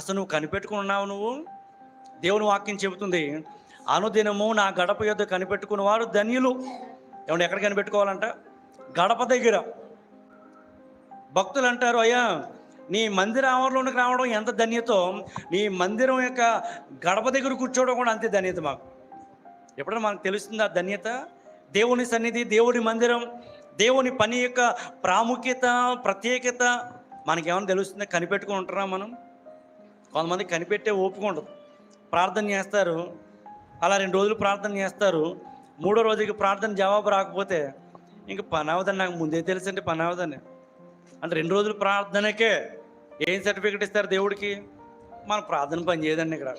అసలు నువ్వు కనిపెట్టుకున్నావు నువ్వు? దేవుని వాక్యం చెబుతుంది అనుదినము నా గడప యొద్ద కనిపెట్టుకున్న వారు ధన్యులు. ఏమన్నా ఎక్కడ కనిపెట్టుకోవాలంట? గడప దగ్గర. భక్తులు అంటారు అయ్యా నీ మందిర ఆవరణలోకి రావడం ఎంత ధన్యతో నీ మందిరం యొక్క గడప దగ్గర కూర్చోవడం కూడా అంతే ధన్యత మాకు. ఎప్పుడైనా మనకు తెలుస్తుంది ఆ ధన్యత? దేవుని సన్నిధి దేవుని మందిరం దేవుని పని యొక్క ప్రాముఖ్యత ప్రత్యేకత మనకేమైనా తెలుస్తుందా? కనిపెట్టుకుని ఉంటున్నాం మనం? కొంతమంది కనిపెట్టే ఓపిక ఉండదు. ప్రార్థన చేస్తారు. అలా రెండు రోజులు ప్రార్థన చేస్తారు. మూడో రోజుకి ప్రార్థన జవాబు రాకపోతే ఇంక పని అవదని నాకు ముందే తెలుసండి పని అవదని అంటే రెండు రోజులు ప్రార్థనకే ఏం సర్టిఫికెట్ ఇస్తారు దేవుడికి? మన ప్రార్థన పని చేయదండి ఇక్కడ.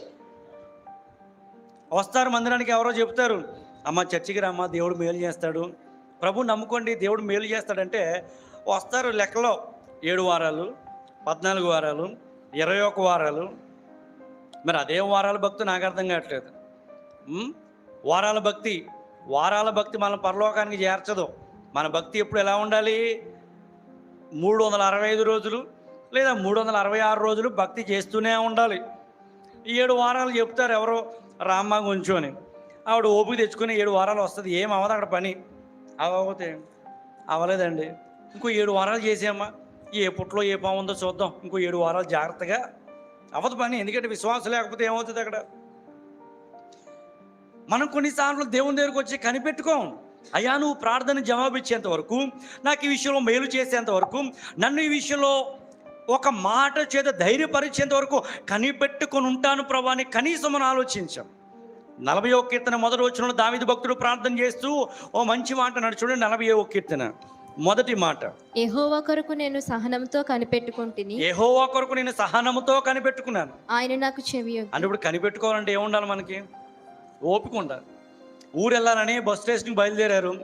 వస్తారు మందిరానికి ఎవరో చెప్తారు అమ్మ చర్చికి రమ్మ దేవుడు మేలు చేస్తాడు. ప్రభు నమ్ముకోండి దేవుడు మేలు చేస్తాడంటే వస్తారు లెక్కలో ఏడు వారాలు పద్నాలుగు వారాలు ఇరవై ఒక వారాలు. మరి అదే వారాల భక్తి నాకు అర్థం కావట్లేదు. వారాల భక్తి. వారాల భక్తి మన పరలోకానికి చేర్చదు. మన భక్తి ఎప్పుడు ఎలా ఉండాలి? మూడు వందల అరవై ఐదు రోజులు లేదా మూడు వందల అరవై ఆరు రోజులు భక్తి చేస్తూనే ఉండాలి. ఏడు వారాలు చెప్తారు ఎవరో రామ్మ కొంచెం ఆవిడ ఓపిక తెచ్చుకొని ఏడు వారాలు వస్తుంది. ఏం అవ్వదు అక్కడ పని. అవ్వకపోతే అవ్వలేదండి. ఇంకో ఏడు వారాలు చేసామా ఏ పుట్లో ఏ పాము ఉందో చూద్దాం. ఇంకో ఏడు వారాలు జాగ్రత్తగా అవ్వదు పని. ఎందుకంటే విశ్వాసం లేకపోతే ఏమవుతుంది అక్కడ? మనం కొన్నిసార్లు దేవుని దగ్గరకు వచ్చి కనిపెట్టుకోం. అయ్యా నువ్వు ప్రార్థన జవాబు ఇచ్చేంత వరకు నాకు ఈ విషయంలో మేలు చేసేంత వరకు నన్ను ఈ విషయంలో ఒక మాట చేత ధైర్యపరిచేంత వరకు కనిపెట్టుకొని ఉంటాను ప్రభాని కనీసం మనం ఆలోచించాం. నలభై ఒక కీర్తన మొదటి వచ్చిన దావిది భక్తుడు ప్రార్థన చేస్తూ ఓ మంచి మాట నడుచుడు నలభై ఒక కీర్తన. మొదటి మాట. యెహోవా కొరకు నేను సహనంతో కనిపెట్టుకుంటుని ఏహోవా కొరకు నేను సహనముతో కనిపెట్టుకున్నాను. ఆయన నాకు చెవి అంటే ఇప్పుడు కనిపెట్టుకోవాలంటే ఏముండాలి మనకి? ఓపిక ఉండాలి. ఊరు వెళ్ళాలని బస్ స్టేషన్కి బయలుదేరారు.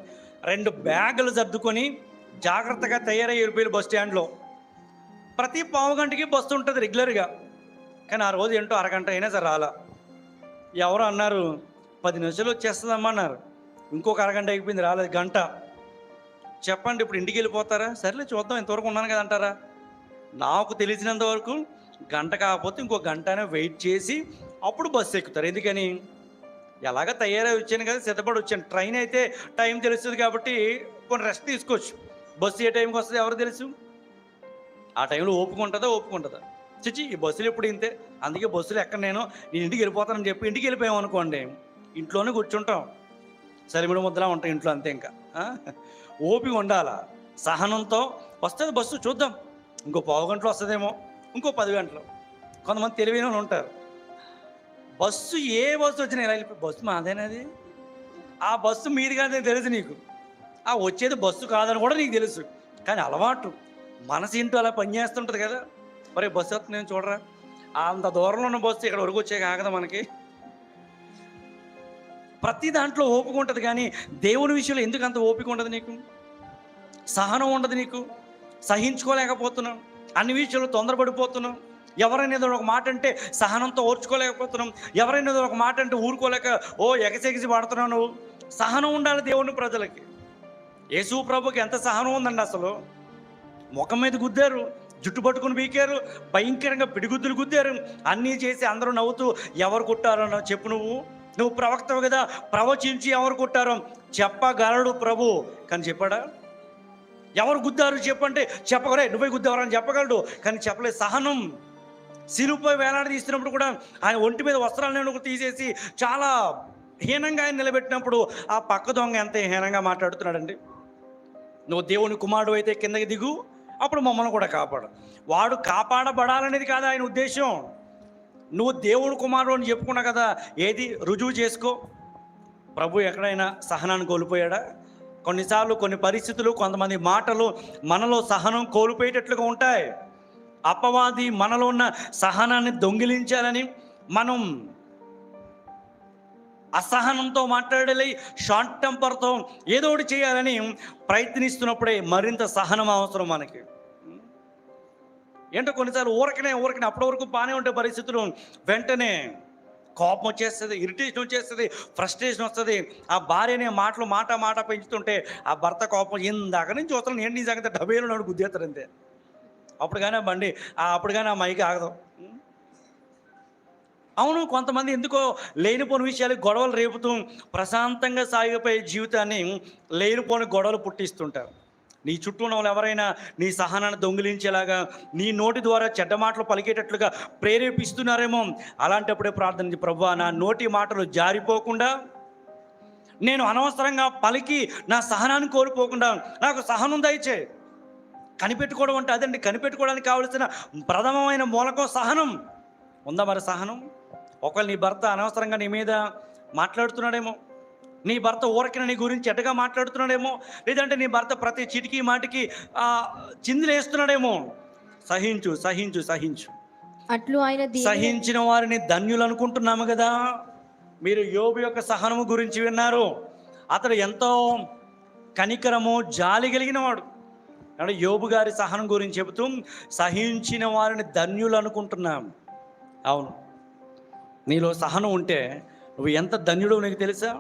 రెండు బ్యాగులు సర్దుకొని జాగ్రత్తగా తయారయ్యి వెళ్ళిపోయారు బస్ స్టాండ్లో. ప్రతి పావు గంటకి బస్సు ఉంటుంది రెగ్యులర్గా. కానీ ఆ రోజు ఏంటో అరగంట అయినా సరే రాలా. ఎవరు అన్నారు పది నిమిషాలు వచ్చేస్తుందమ్మా అన్నారు. ఇంకొక అరగంట అయిపోయింది రాలేదు. గంట. చెప్పండి ఇప్పుడు ఇంటికి వెళ్ళిపోతారా? సర్లే చూద్దాం ఇంతవరకు ఉన్నాను కదా అంటారా? నాకు తెలిసినంత వరకు గంట కాకపోతే ఇంకో గంటనే వెయిట్ చేసి అప్పుడు బస్సు ఎక్కుతారు. ఎందుకని? ఎలాగ తయారై వచ్చాను కదా సిద్ధపడి వచ్చాను. ట్రైన్ అయితే టైం తెలుస్తుంది కాబట్టి కొన్ని రెస్ట్ తీసుకోవచ్చు. బస్సు ఏ టైంకి వస్తుంది ఎవరు తెలుసు? ఆ టైంలో ఓపుకుంటుందా ఓపుకుంటుందా చిచి ఈ బస్సులు ఎప్పుడు ఇంతే? అందుకే బస్సులు ఎక్కడ నేను? నేను ఇంటికి వెళ్ళిపోతానని చెప్పి ఇంటికి వెళ్ళిపోయాం అనుకోండి ఇంట్లోనే కూర్చుంటాం. సరిమిడి ముద్దలా ఉంటాయి ఇంట్లో అంతే ఇంకా. ఓపిక ఉండాలా? సహనంతో వస్తుంది బస్సు చూద్దాం. ఇంకో పావు గంటలో వస్తుందేమో ఇంకో పది గంటలు. కొంతమంది తెలివైన వాళ్ళు ఉంటారు. బస్సు ఏ బస్సు వచ్చినా ఇలా బస్సు మాదేనది ఆ బస్సు మీది కాదని తెలుసు నీకు. ఆ వచ్చేది బస్సు కాదని కూడా నీకు తెలుసు. కానీ అలవాటు. మనసు ఇంటూ అలా పనిచేస్తుంటుంది కదా. మరి బస్సు వస్తుంది నేను చూడరా? అంత దూరంలో ఉన్న బస్సు ఇక్కడ వరకు వచ్చే కాకదా మనకి? ప్రతి దాంట్లో ఓపిక ఉంటుంది కానీ దేవుని విషయంలో ఎందుకు అంత ఓపిక ఉండదు నీకు? సహనం ఉండదు నీకు? సహించుకోలేకపోతున్నాం. అన్ని విషయాలు తొందరపడిపోతున్నాం. ఎవరైనా ఏదో ఒక మాట అంటే సహనంతో ఓర్చుకోలేకపోతున్నాం. ఎవరైనా ఏదో ఒక మాట అంటే ఊరుకోలేక ఓ ఎగసెగిసి పడుతున్నావు నువ్వు. సహనం ఉండాలి దేవుని ప్రజలకి. యేసు ప్రభుకి ఎంత సహనం ఉందండి అసలు? ముఖం మీద గుద్దారు జుట్టు పట్టుకుని బీకారు భయంకరంగా పిడిగుద్దులు గుద్దారు. అన్నీ చేసి అందరూ నవ్వుతూ ఎవరు కుట్టారో చెప్పు నువ్వు. నువ్వు ప్రవక్తవు కదా ప్రవచించి ఎవరు కొట్టారు చెప్పగలడు ప్రభు. కానీ చెప్పాడా? ఎవరు గుద్దారు చెప్పంటే చెప్పగలే నువ్వే గుద్దావరని చెప్పగలడు. కానీ చెప్పలేదు సహనం. సిలుపై వేలాడి తీస్తున్నప్పుడు కూడా ఆయన ఒంటి మీద వస్త్రాలను తీసేసి చాలా హీనంగా ఆయన నిలబెట్టినప్పుడు ఆ పక్క దొంగ ఎంత హీనంగా మాట్లాడుతున్నాడండి. నువ్వు దేవుని కుమారుడు అయితే కిందకి దిగు అప్పుడు మమ్మల్ని కూడా కాపాడు. వాడు కాపాడబడాలనేది కాదు ఆయన ఉద్దేశం. నువ్వు దేవుడు కుమారుడు అని చెప్పుకున్నా కదా ఏది రుజువు చేసుకో. ప్రభు ఎక్కడైనా సహనాన్ని కోల్పోయాడా? కొన్నిసార్లు కొన్ని పరిస్థితులు కొంతమంది మాటలు మనలో సహనం కోల్పోయేటట్లుగా ఉంటాయి. అపవాది మనలో ఉన్న సహనాన్ని దొంగిలించాలని మనం అసహనంతో మాట్లాడాలి షార్ట్ టెంపర్తో ఏదో ఒకటి చేయాలని ప్రయత్నిస్తున్నప్పుడే మరింత సహనం అవసరం మనకి. ఏంటో కొన్నిసార్లు ఊరకనే ఊరకనే అప్పటి వరకు బాగానే ఉండే పరిస్థితులు. వెంటనే కోపం వచ్చేస్తుంది ఇరిటేషన్ వచ్చేస్తుంది ఫ్రస్ట్రేషన్ వస్తుంది. ఆ భార్య అనే మాటలు మాట మాట పెంచుతుంటే ఆ భర్త కోపం ఇందాక నుంచి చూస్తాను నేను నీ సంగతి? డబ్బేలు నాడు గుద్దేస్తారు అంతే. అప్పుడు కానీ బండి అప్పుడు కానీ ఆ మైకి ఆగదు. అవును కొంతమంది ఎందుకో లేనిపోని విషయాలు గొడవలు రేపుతూ ప్రశాంతంగా సాగిపోయే జీవితాన్ని లేనిపోని గొడవలు పుట్టిస్తుంటారు. నీ చుట్టూ ఉన్న వాళ్ళు ఎవరైనా నీ సహనాన్ని దొంగిలించేలాగా నీ నోటి ద్వారా చెడ్డ మాటలు పలికేటట్లుగా ప్రేరేపిస్తున్నారేమో అలాంటప్పుడే ప్రార్థన ప్రభు ప్రభువా నా నోటి మాటలు జారిపోకుండా నేను అనవసరంగా పలికి నా సహనాన్ని కోల్పోకుండా నాకు సహనం దయచే. కనిపెట్టుకోవడం అంటే అదండి కనిపెట్టుకోవడానికి కావలసిన ప్రథమమైన మూలకం సహనం. ఉందా మరి సహనం? ఒకవేళ నీ భర్త అనవసరంగా నీ మీద మాట్లాడుతున్నాడేమో. నీ భర్త ఊరకిన నీ గురించి ఎట్టగా మాట్లాడుతున్నాడేమో లేదంటే నీ భర్త ప్రతి చిటికి మాటికి ఆ, చిందులేస్తున్నాడేమో సహించు సహించు సహించు. అట్లు ఆయన సహించిన వారిని ధన్యులు అనుకుంటున్నాము కదా. మీరు యోబు యొక్క సహనము గురించి విన్నారు. అతడు ఎంతో కనికరము జాలి కలిగిన వాడు. అంటే యోబు గారి సహనం గురించి చెబుతూ సహించిన వారిని ధన్యులు అనుకుంటున్నాం అవును. నీలో సహనం ఉంటే నువ్వు ఎంత ధన్యుడు నీకు తెలుసా?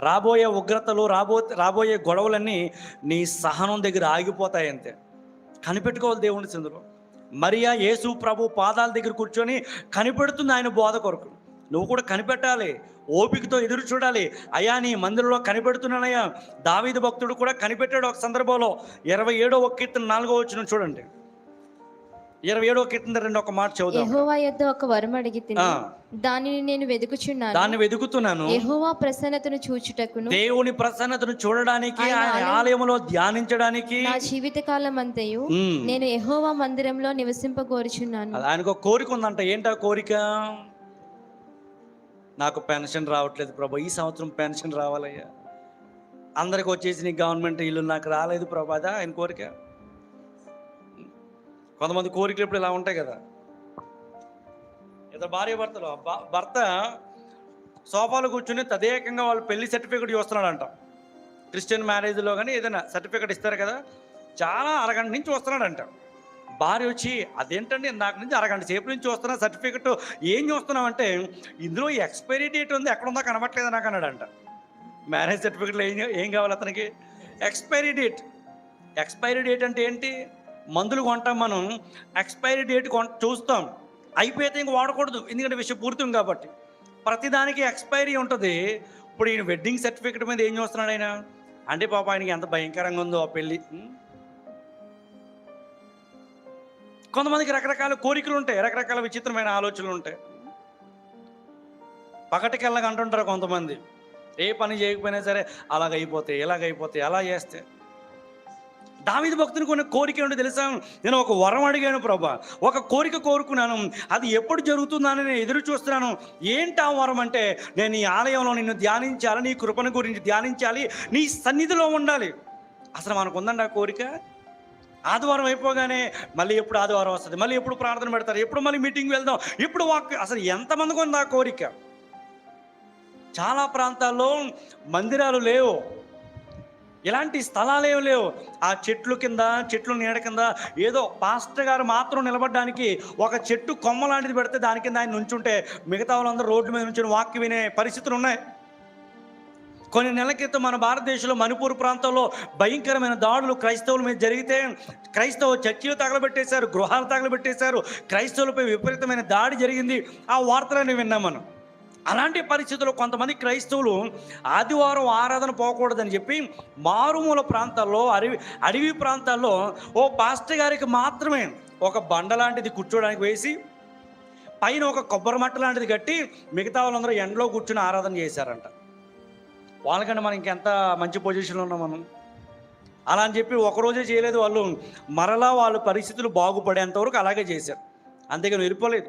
రాబోయే ఉగ్రతలు రాబో రాబోయే గొడవలన్నీ నీ సహనం దగ్గర ఆగిపోతాయి అంతే. కనిపెట్టుకోవాలి దేవుని సిందులో మరియా యేసు ప్రభు పాదాల దగ్గర కూర్చొని కనిపెడుతుంది ఆయన బోధ కొరకు. నువ్వు కూడా కనిపెట్టాలి. ఓపికతో ఎదురు చూడాలి. అయా నీ మందిరంలో కనిపెడుతున్నానయ్యా. దావీదు భక్తుడు కూడా కనిపెట్టాడు ఒక సందర్భంలో. ఇరవై ఏడో ఒక కీర్తన నాలుగో వచ్చిన చూడండి. ఇరవై ఏడో కీర్తన రెండు ఒక మాట చదువుదాం యెహోవా యొద్ద ఒక వరం అడిగి. దానిని నేను వెతుకుచున్నాను దాన్ని వెతుకుతున్నాను యెహోవా ప్రసన్నతను చూచుటకును. దేవుని ప్రసన్నతను చూడడానికి ఆయన ఆయన ఆలయం- ఆలయంలో ధ్యానించడానికి. నా జీవితకాలం అంతయు ఉమ్. నేను యెహోవా మందిరంలో నివసింపగోరుచున్నాను. అది ఆయనకు కోరిక ఉందంట. ఏంటా కోరిక? నాకు పెన్షన్ రావట్లేదు ప్రభా. ఈ సంవత్సరం పెన్షన్ రావాలయ్యా. అందరికి వచ్చేసి నీ గవర్నమెంట్ ఇల్లు నాకు రాలేదు ప్రభా. అదా ఆయన కోరిక? కొంతమంది కోరికలు ఇప్పుడు ఇలా ఉంటాయి కదా. ఇద్దరు భార్య భర్తలు భ- భర్త సోఫాలో కూర్చుని తదేకంగా వాళ్ళు పెళ్ళి సర్టిఫికేట్ చూస్తున్నాడంట. క్రిస్టియన్ మ్యారేజ్లో కానీ ఏదైనా సర్టిఫికేట్ ఇస్తారు కదా చాలా అరగంట నుంచి వస్తున్నాడంట భార్య వచ్చి అదేంటండి నాకు నుంచి అరగంట సేపు నుంచి వస్తున్నా సర్టిఫికెట్ ఏం చూస్తున్నావు? అంటే ఇందులో ఎక్స్పైరీ డేట్ ఉంది ఎక్కడుందో కనబట్లేదు నాకు అన్నాడంట. మ్యారేజ్ సర్టిఫికెట్లో ఏం ఏం కావాలి అతనికి? Expiry date. ఎక్స్పైరీ డేట్ అంటే ఏంటి? మందులు కొంటాం మనం ఎక్స్పైరీ డేట్ కొం చూస్తాం. అయిపోతే ఇంక వాడకూడదు ఎందుకంటే విషయం పూర్తం కాబట్టి. ప్రతిదానికి ఎక్స్పైరీ ఉంటుంది. ఇప్పుడు ఈయన వెడ్డింగ్ సర్టిఫికెట్ మీద ఏం చూస్తున్నాడు ఆయన? అంటే పాప ఆయనకి ఎంత భయంకరంగా ఉందో ఆ పెళ్ళి. కొంతమందికి రకరకాల కోరికలు ఉంటాయి రకరకాల విచిత్రమైన ఆలోచనలు ఉంటాయి. పగటికెళ్ళగా అంటుంటారు కొంతమంది. ఏ పని చేయకపోయినా సరే అలాగైపోతే ఇలాగైపోతే అలా చేస్తే. దావిది భక్తుని ఉన్న కోరిక ఏంటో తెలుసా? నేను ఒక వరం అడిగాను ప్రభా. ఒక కోరిక కోరుకున్నాను. అది ఎప్పుడు జరుగుతుందని నేను ఎదురు చూస్తున్నాను. ఏంటి ఆ వరం అంటే నేను ఈ ఆలయంలో నిన్ను ధ్యానించాలి నీ కృపను గురించి ధ్యానించాలి నీ సన్నిధిలో ఉండాలి. అసలు మనకు ఉందండి ఆ కోరిక? ఆదివారం అయిపోగానే మళ్ళీ ఎప్పుడు ఆదివారం వస్తుంది? మళ్ళీ ఎప్పుడు ప్రార్థన పెడతారు? ఎప్పుడు మళ్ళీ మీటింగ్ వెళ్దాం? ఇప్పుడు వాక్? అసలు ఎంతమందికి ఉంది ఆ కోరిక? చాలా ప్రాంతాల్లో మందిరాలు లేవు. ఇలాంటి స్థలాలు ఏమి లేవు. ఆ చెట్లు కింద చెట్లు నీడ కింద ఏదో పాస్టర్ గారు మాత్రం నిలబడడానికి ఒక చెట్టు కొమ్మ లాంటిది పెడితే దాని కింద ఆయన నుంచుంటే మిగతా వాళ్ళందరూ రోడ్డు మీద నుంచి వాక్కి వినే పరిస్థితులు ఉన్నాయి. కొన్ని నెలల క్రితం మన భారతదేశంలో మణిపూర్ ప్రాంతంలో భయంకరమైన దాడులు క్రైస్తవుల మీద జరిగితే క్రైస్తవ చర్చిలు తగలబెట్టేశారు గృహాలు తగలబెట్టేశారు క్రైస్తవులపై విపరీతమైన దాడి జరిగింది. ఆ వార్తలని విన్నాం మనం. అలాంటి పరిస్థితుల్లో కొంతమంది క్రైస్తవులు ఆదివారం ఆరాధన పోకూడదని చెప్పి మారుమూల ప్రాంతాల్లో అడవి అడవి ప్రాంతాల్లో ఓ పాస్టర్ గారికి మాత్రమే ఒక బండ లాంటిది కూర్చోడానికి వేసి పైన ఒక కొబ్బరి మట్ట లాంటిది కట్టి మిగతా వాళ్ళందరూ ఎండలో కూర్చుని ఆరాధన చేశారంట. వాళ్ళకంటే మనం ఇంకెంత మంచి పొజిషన్లో ఉన్నాం మనం? అలా అని చెప్పి ఒకరోజే చేయలేదు వాళ్ళు. మరలా వాళ్ళ పరిస్థితులు బాగుపడేంత వరకు అలాగే చేశారు. అంతేగాని వెళ్ళిపోలేదు.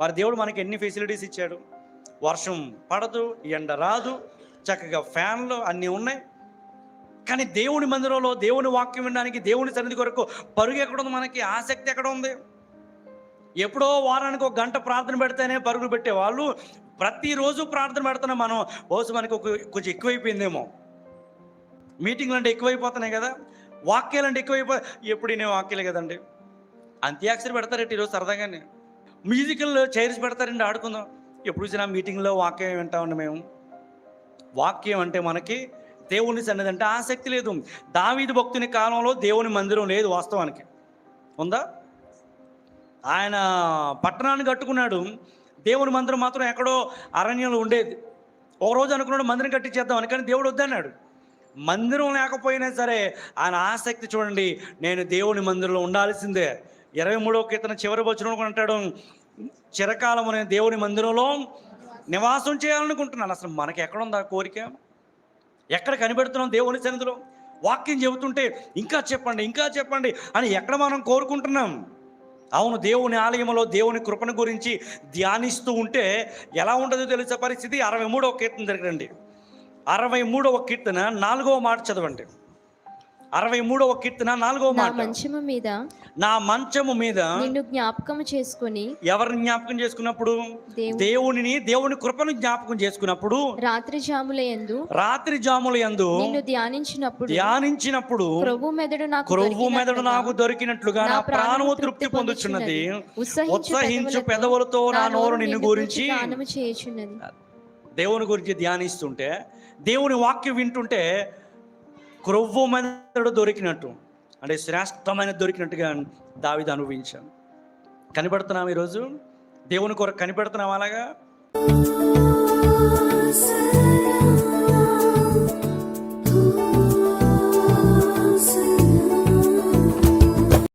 వారి దేవుడు మనకి ఎన్ని ఫెసిలిటీస్ ఇచ్చాడు? వర్షం పడదు ఎండ రాదు. చక్కగా ఫ్యాన్లు అన్నీ ఉన్నాయి. కానీ దేవుని మందిరంలో దేవుని వాక్యం వినడానికి దేవుని సన్నిధి కొరకు పరుగు ఎక్కడ ఉంది మనకి? ఆసక్తి ఎక్కడ ఉంది? ఎప్పుడో వారానికి ఒక గంట ప్రార్థన పెడితేనే పరుగులు పెట్టే వాళ్ళు ప్రతిరోజు ప్రార్థన పెడుతున్నాం మనం. బహుశా మనకి ఒక కొంచెం ఎక్కువైపోయిందేమో. మీటింగ్లు అంటే ఎక్కువైపోతున్నాయి కదా. వాక్యాలు అంటే ఎక్కువైపో ఎప్పుడు నేను వాక్యాలే కదండి. అంత్యాక్షరి పెడతారంటే ఈరోజు సరదాగానే? మ్యూజికల్ చైర్స్ పెడతారండి ఆడుకుందాం. ఎప్పుడు చూసినా మీటింగ్లో వాక్యం వింటామండి మేము. వాక్యం అంటే మనకి దేవుని సన్నిధి అంటే ఆసక్తి లేదు. దావీదు భక్తుని కాలంలో దేవుని మందిరం లేదు వాస్తవానికి. ఉందా? ఆయన పట్టణాన్ని కట్టుకున్నాడు. దేవుని మందిరం మాత్రం ఎక్కడో అరణ్యంలో ఉండేది. ఒక రోజు అనుకున్నాడు మందిరం కట్టించేద్దాం అని కానీ దేవుడు వద్దన్నాడు. మందిరం లేకపోయినా సరే ఆయన ఆసక్తి చూడండి నేను దేవుని మందిరంలో ఉండాల్సిందే. ఇరవై మూడో కీర్తన చివరి వచ్చిన అంటాడు చిరకాలం అనే దేవుని మందిరంలో నివాసం చేయాలనుకుంటున్నాను. అసలు మనకి ఎక్కడ ఆ కోరిక? ఎక్కడ కనిపెడుతున్నాం దేవుని సన్నిధిలో? వాక్యం చెబుతుంటే ఇంకా చెప్పండి ఇంకా చెప్పండి అని ఎక్కడ మనం కోరుకుంటున్నాం? అవును దేవుని ఆలయంలో దేవుని కృపణ గురించి ధ్యానిస్తూ ఉంటే ఎలా ఉంటుందో తెలిసే పరిస్థితి? అరవై మూడవ కీర్తన జరగండి అరవై మూడవ కీర్తన నాలుగవ మాట చదవండి. అరవై మూడవ కీర్తన నాలుగవ మాట. మంచము మీద నా మంచము మీద నిన్ను జ్ఞాపకము చేసుకొని ఎవరిని జ్ఞాపకం చేసుకున్నప్పుడు? దేవు దేవునిని దేవుని కృపను జ్ఞాపకం చేసుకున్నప్పుడు? రాత్రి జాముల యందు రాత్రి జాముల యందు నిన్ను ధ్యానించినప్పుడు ధ్యానించినప్పుడు ప్రభు మెదడు నాకు క్రొవ్వు మెదడు నాకు దొరికినట్లుగా నా ప్రాణము తృప్తి పొందుచున్నది. ఉత్సహించు పెదవులతో నా నోరు నిన్ను గురించి దేవుని గురించి ధ్యానిస్తుంటే దేవుని వాక్యం వింటుంటే క్రొవ్వు దొరికినట్టు అంటే శ్రేష్టమైన దొరికినట్టుగా దావిది అనుభవించాను కనిపెడుతున్నాం ఈరోజు? దేవుని కొరకు కనిపెడుతున్నాం అలాగా?